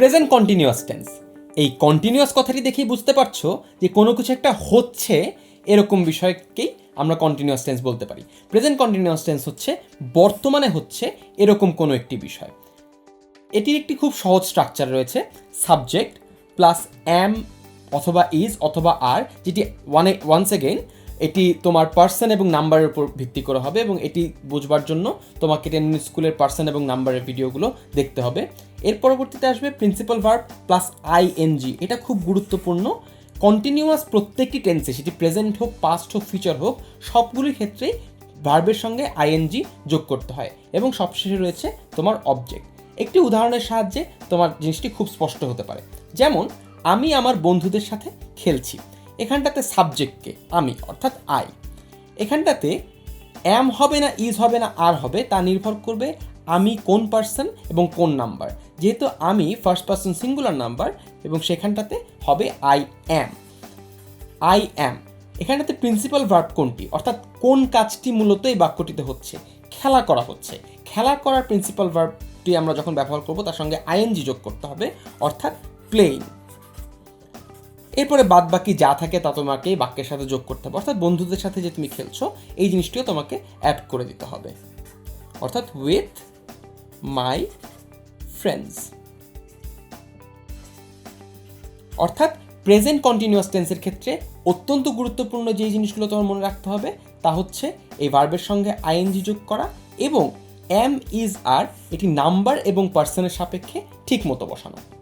Present continuous tense এই continuous কথাটি দেখেই বুঝতে পারছ যে কোনো কিছু একটা হচ্ছে, এরকম বিষয়কেই আমরা কন্টিনিউয়াস টেন্স বলতে পারি। প্রেজেন্ট কন্টিনিউয়াস টেন্স হচ্ছে, বর্তমানে হচ্ছে, এরকম কোনো একটি বিষয়। এটির একটি খুব সহজ স্ট্রাকচার রয়েছে সাবজেক্ট প্লাস অ্যাম অথবা ইজ অথবা আর যেটি ওয়ানে ওয়ান্স এগেইন এটি তোমার পার্সন এবং নাম্বারের উপর ভিত্তি করা হবে এবং এটি বুঝবার জন্য তোমাকে টেন স্কুলের পার্সন এবং নাম্বারের ভিডিওগুলো দেখতে হবে। এর পরবর্তীতে আসবে প্রিন্সিপাল ভার্ব প্লাস আইএনজি এটা খুব গুরুত্বপূর্ণ। কন্টিনিউয়াস প্রত্যেকটি টেন্সে সেটি প্রেজেন্ট হোক পাস্ট হোক ফিউচার হোক, সবগুলির ক্ষেত্রেই ভার্বের সঙ্গে আইএনজি যোগ করতে হয় এবং সবশেষে রয়েছে তোমার অবজেক্ট একটি উদাহরণের সাহায্যে তোমার জিনিসটি খুব স্পষ্ট হতে পারে। যেমন, আমি আমার বন্ধুদের সাথে খেলছি। এখানটাতে সাবজেক্টকে আমি, অর্থাৎ আই এখানটাতে অ্যাম হবে না ইজ হবে না আর হবে, তা নির্ভর করবে আমি কোন পার্সন এবং কোন নাম্বার যেহেতু আমি ফার্স্ট পার্সন সিঙ্গুলার নাম্বার এবং সেখানটাতে হবে আই অ্যাম আই অ্যাম এখানটাতে প্রিন্সিপাল ভার্ব কোনটি? অর্থাৎ কোন কাজটি মূলত এই বাক্যটিতে হচ্ছে? খেলা করা হচ্ছে। খেলা করার প্রিন্সিপাল ভার্বটি আমরা যখন ব্যবহার করব, তার সঙ্গে আইএনজি যোগ করতে হবে, অর্থাৎ প্লেইং এরপরে বাদ বাকি যা থাকে তা তোমাকে বাক্যের সাথে যোগ করতে হবে। অর্থাৎ বন্ধুদের সাথে যে তুমি খেলছো, এই জিনিসটিও তোমাকে অ্যাড করে দিতে হবে। অর্থাৎ উইথ মাই ফ্রেন্ডস অর্থাৎ প্রেজেন্ট কন্টিনিউয়াস টেন্সের ক্ষেত্রে অত্যন্ত গুরুত্বপূর্ণ যে জিনিসগুলো তোমার মনে রাখতে হবে, তা হচ্ছে এই ভার্বের সঙ্গে আইএনজি যোগ করা এবং এম ইজ আর এটি নাম্বার এবং পার্সনের সাপেক্ষে ঠিক মতো বসানো।